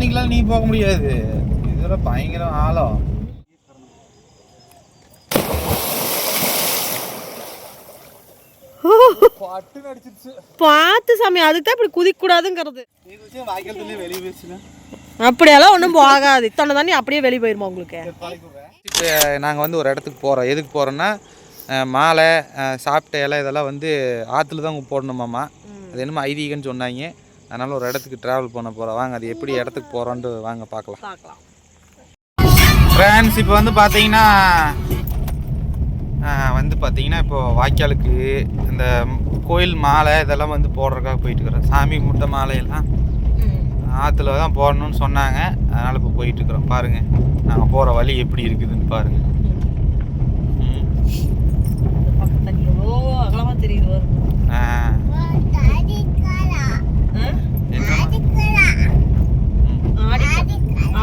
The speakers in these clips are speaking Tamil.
தண்ணிக்கெல்லாம் நீ போக முடியாது. இதெல்லாம் பயங்கரம் ஆழம். பார்த்து சாமி அதுக்கு தான் இப்படி வெளியே போயிடுச்சுன்னா அப்படியெல்லாம் ஒன்றும் போகாது. இத்தனை தண்ணி அப்படியே வெளியே போயிருமா உங்களுக்கு? இப்போ நாங்கள் வந்து ஒரு இடத்துக்கு போகிறோம் எதுக்கு போகிறோன்னா மாலை சாப்பிட்ட இலை இதெல்லாம் வந்து ஆற்றுல தான் போடணுமாம்மா. அது என்னமோ ஐதீகன்னு சொன்னாங்க. அதனால் ஒரு இடத்துக்கு ட்ராவல் பண்ண போகிறோம் வாங்க அது எப்படி இடத்துக்கு போகிறோன்ட்டு வாங்க பார்க்கலாம். பார்க்கலாம். ஃப்ரெண்ட்ஸ் இப்போ வந்து பார்த்தீங்கன்னா வந்து பார்த்தீங்கன்னா இப்போ வாய்க்காலுக்கு இந்த கோயில் மாலை இதெல்லாம் வந்து போடுறதுக்காக போயிட்டு இருக்கிறோம். சாமி முட்டை மாலையெல்லாம் ஆற்றுல தான் போடணும்னு சொன்னாங்க. அதனால் இப்போ போயிட்டு இருக்கிறோம். பாருங்கள் நாங்கள் போகிற வழி எப்படி இருக்குதுன்னு பாருங்கள் தெரியுது வரும் ஆஹ், என்னம்மா? ம்.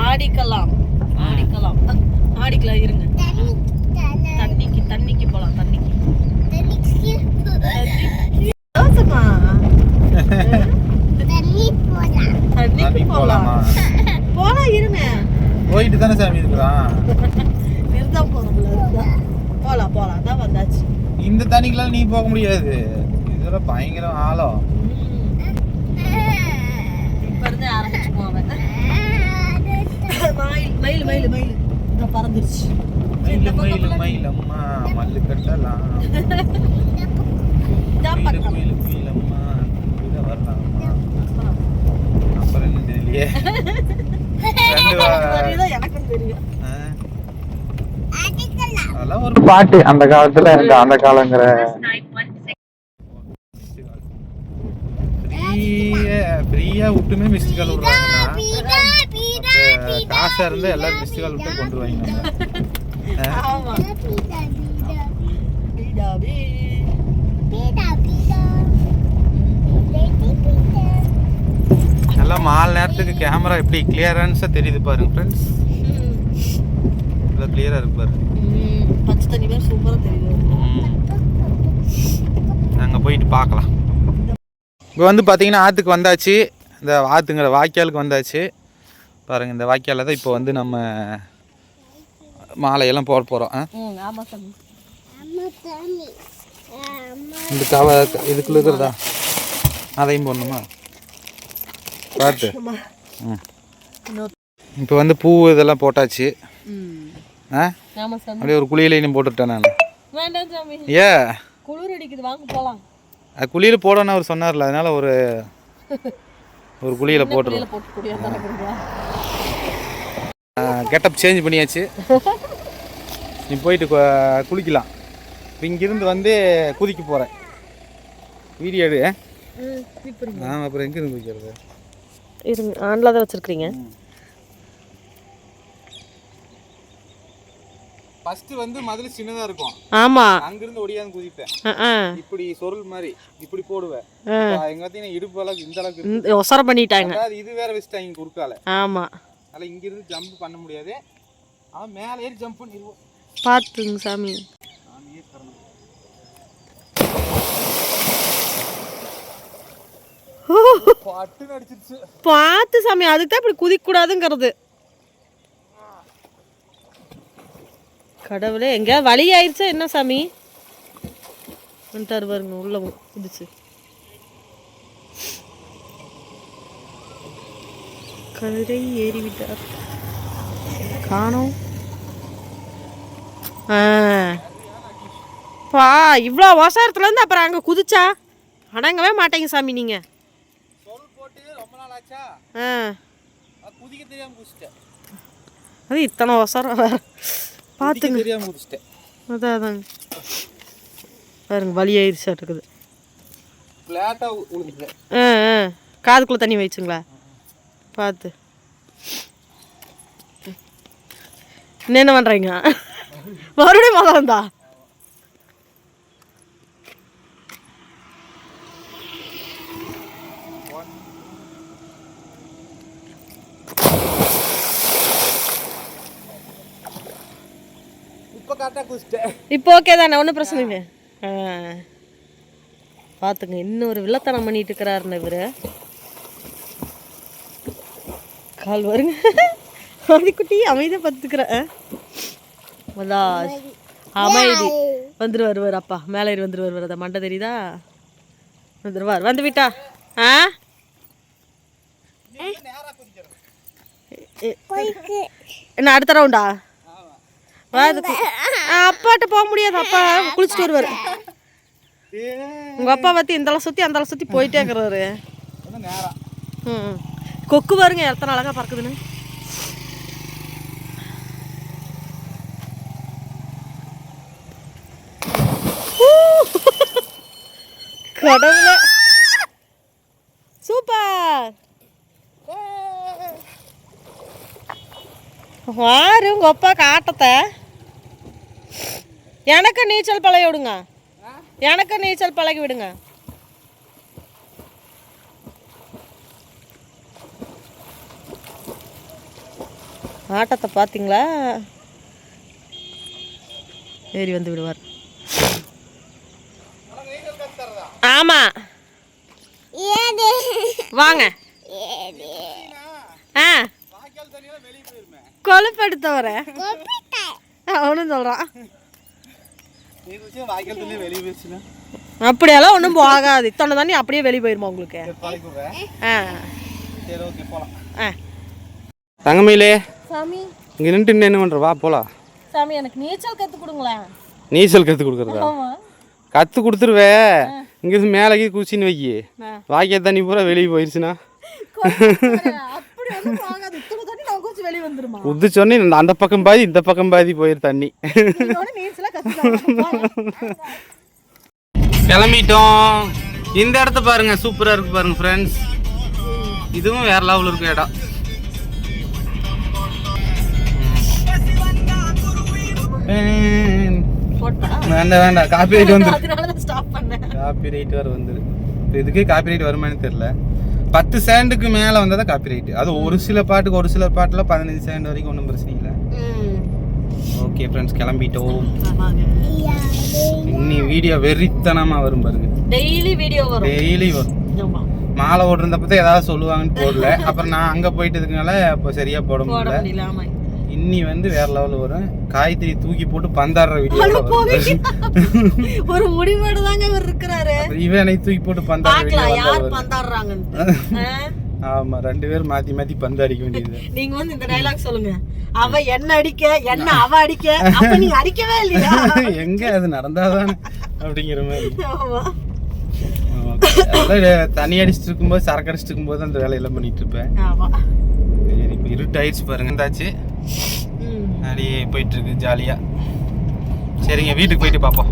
ஆடிக்கலாம் ஆடிக்கலாம் ஆடிக்கலாம் இருங்க தண்ணிக்கு தண்ணிக்கு போலாம் தண்ணிக்கு யோசமா தண்ணி தண்ணிக்கு போகலாமா போலாம் போலாம் இருங்க போயிட்டு தானே சாமி இருக்கிறோம் இருந்தா போறோம்ல இருந்தா போலாம் போலாம் தான் வந்தாச்சு. இந்த தண்ணிக்கெல்லாம் நீ போக முடியாது. இதெல்லாம் பயங்கரம் ஆழம். இப்ப இருந்து ஆரம்பிச்சுக்குவோம் அவன். மயில் மயில் மயில். இதான் பறந்துருச்சு. மயிலு மயிலு மயிலம்மா மல்லு கட்டலாம். இதான் மயிலு பக்கம் மயிலு மயிலம்மா இதை வரலாமா? அப்புறம் என்ன தெரியலையே. அதெல்லாம் ஒரு பாட்டு. அந்த காலத்துல இந்த அந்த காலங்கிற ஃப்ரீயா விட்டுமே மிஸ்டு கால் விடுறாங்கன்னா காசா இருந்தா எல்லாரும் மிஸ்டு கால் விட்டு கொண்டு வாங்க நல்லா மாலை நேரத்துக்கு கேமரா எப்படி கிளியரன்ஸாக தெரியுது பாருங்க ஃப்ரெண்ட்ஸ் இவ்வளோ கிளியராக இருக்கு பாருங்க பச்சை தண்ணி மாதிரி சூப்பரா தெரியுது. நாங்கள் போயிட்டு பார்க்கலாம். இப்போ வந்து பார்த்தீங்கன்னா ஆற்றுக்கு வந்தாச்சு. இந்த ஆற்றுங்கிற வாய்க்காலுக்கு வந்தாச்சு. பாருங்கள் இந்த வாய்க்காலில் தான் இப்போ வந்து நம்ம மாலையெல்லாம் போட போகிறோம் ம் ஆமா சாமி. இந்த கவ இதுக்குள்ள இருக்கிறதா? அதையும் போடணுமா? பார்த்து இப்போ வந்து பூ இதெல்லாம் போட்டாச்சு. ஆ? அப்படியே ஒரு குளியலையும் போட்டுவிட்டேன் நான். வேண்டாம் சாமி. ஏ? குளிர் அடிக்குது வாங்க போலாம். அது குளியல் போடணும்னு அவர் சொன்னார்ல அதனால ஒரு ஒரு குளியலை போட்டுருவோம். கெட்டப் சேஞ்ச் பண்ணியாச்சு. நீ போயிட்டு குளிக்கலாம். இப்போ இங்கிருந்து வந்து குதிக்க போகிறேன் வீடியோ எடு ம் இப்படி நான் அப்புறம் எங்கேருந்து குதிக்கிறது? இருங்க ஆன்ல தான் வச்சிருக்கீங்க ஃபஸ்ட்டு வந்து மதுளை சின்னதாக இருக்கும். ஆமா. அங்கிருந்து ஒடியாந்து குதிப்பேன். இப்படி சொருள் மாதிரி இப்படி போடுவேன். எங்க பார்த்தீங்கன்னா இடுப்பு அளவுக்கு இந்த அளவுக்கு ஒசரம் பண்ணிட்டாங்க. இது வேற வச்சுட்டாங்க குறுக்கால. ஆமா. அதனால் இங்கிருந்து ஜம்ப் பண்ண முடியாது. அவன் மேலே ஏறி ஜம்ப் பண்ணிடுவோம் பார்த்துங்க சாமி. பார்த்து சாமி அதுக்கு தான் இப்படி குதிக்கூடாதுங்கிறது. கடவுளே எங்கேயாவது வழி ஆயிடுச்சா என்ன சாமி? வந்துட்டாரு பாருங்க உள்ள குதிச்சு. கதிரை ஏறிவிட்டார். காணோம். ஆ. பா இவ்வளோ அவசரத்துலேருந்து அப்புறம் அங்கே குதிச்சா? அடங்கவே மாட்டேங்க சாமி நீங்கள் சொல் போட்டு ரொம்ப நாள் ஆச்சா ஆ அது இத்தனை அவசரம் வேற? பார்த்துங்க அதான் அதாங்க. பாருங்க வலி ஆயிடுச்சா இருக்குது ஆ ஆ காதுக்குள்ளே தண்ணி வச்சுங்களா? பார்த்து என்ன பண்ணுறீங்க மறுபடியும் முதல்ல இருந்தா இப்போ கரெக்டாக குதிச்சிட்டேன். இப்போ ஓகே தானே ஒன்றும் பிரச்சனை இல்லை ஆ. பார்த்துங்க இன்னொரு வில்லத்தனம் பண்ணிட்டு இருக்கிறாருன்னு இவர். கால் வருங்க. அப்படி குட்டி அமைதியாக பார்த்துக்கிறேன் மதாஸ் அமைதி. வந்துரு வருவார் அப்பா. மேலே ஏறி வந்துரு வருவார் அதை மண்டை தெரியுதா? வந்துருவார். வந்து விட்டா. ஆ? என்ன அடுத்த ரவுண்டா வாதுக்கு அப்பாட்ட போக முடியாது. அப்பா குளிச்சுட்டு வருவார். உங்கள் அப்பா பற்றி இந்தளவு சுற்றி அந்தளவு சுற்றி போயிட்டே இருக்கிறாரு. ம் கொக்கு பாருங்க எத்தனை அழகா பறக்குதுன்னு. ஊ! கடவுளே. சூப்பர். வாரு உங்கள் அப்பா காட்டத்தை. எனக்கு நீச்சல் பழகி விடுங்க. எனக்கு நீச்சல் பழகி விடுங்க. ஆட்டத்தை பார்த்தீங்களா? ஏறி வந்து விடுவார். ஆமா. வாங்க. ஆ. கொழுப்படுத்த வர அவனும் சொல்றான் வாய்க்கால் தண்ணி வெளியே போயிடுச்சுன்னா அப்படியெல்லாம் ஒன்றும் போகாது. இத்தனை தண்ணி அப்படியே வெளியே போயிருமா உங்களுக்கு? ஆ. தங்கமயிலே சாமி. இங்கே நின்றுட்டு என்ன பண்ணுற வா போகலாம் சாமி எனக்கு நீச்சல் கற்றுக் கொடுங்களேன். நீச்சல் கற்றுக் கொடுக்குறதா? ஆமா. கற்று கொடுத்துருவே. இங்கேருந்து மேலே குச்சின்னு வைக்கி. ஆ. வாய்க்கால் தண்ணி பூரா வெளியே போயிடுச்சுன்னா வெளியே வந்துருமா? இந்த அந்த பக்கம் பாதி இந்த பக்கம் பாதி போயிரு தண்ணி. கிளம்பிட்டோம். இந்த இடத்த பாருங்க சூப்பரா இருக்கு பாருங்க ஃப்ரெண்ட்ஸ் இதுவும் வேற லெவல் இருக்கும் இடம். வேண்டாம் வேண்டாம் காப்பி ரைட் வந்து அதனால தான் ஸ்டாப் பண்ணேன். காப்பி ரைட் வர வந்துரு. இதுக்கே காப்பி ரைட் வருமானு தெரியல. பத்து சேண்டுக்கு மேலே வந்தால் தான் காப்பி ரைட் அது ஒரு சில பாட்டுக்கு ஒரு சில பாட்டில் பதினஞ்சு சேண்ட் வரைக்கும் ஒன்றும் பிரச்சனை இல்லை. ஓகே ஃப்ரெண்ட்ஸ் கிளம்பிட்டோம். இன்னி வீடியோ வெறித்தனமாக வரும் பாருங்க. டெய்லி வீடியோ வரும். டெய்லி வரும். மாலை ஓடுறதப்ப தான் ஏதாவது சொல்லுவாங்கன்னு போடல. அப்புறம் நான் அங்கே போயிட்டதுனால இப்போ சரியா போட முடியல. இன்னி வந்து வேற லெவலில் வரும் காய்கறி தூக்கி போட்டு பந்தாடுற வீடியோ ஒரு முடிவோடு தாங்க இவர் இருக்கிறாரு. இவன் என்னை தூக்கி போட்டு பந்தாடுற யார் பந்தாடுறாங்கன்னு ஆ? ஆமா ரெண்டு பேரும் மாத்தி மாத்தி பந்து அடிக்க வேண்டியது. நீங்க வந்து இந்த டைலாக் சொல்லுங்க. அவ என்ன அடிக்க என்ன அவ அடிக்க அப்ப நீங்க அடிக்கவே இல்லையா? எங்க அது நடந்தாதானே அப்படிங்கிற மாதிரி. தண்ணி அடிச்சிட்டு இருக்கும்போது சரக்கு அடிச்சிட்டு இருக்கும்போது அந்த வேலையெல்லாம் பண்ணிட்டு இருப்பேன். இருட்டு ஆயிடுச்சு பாருங்க. இருந்தாச்சு. அப்படியே போயிட்டு இருக்கு ஜாலியா. சரிங்க வீட்டுக்கு போயிட்டு பார்ப்போம்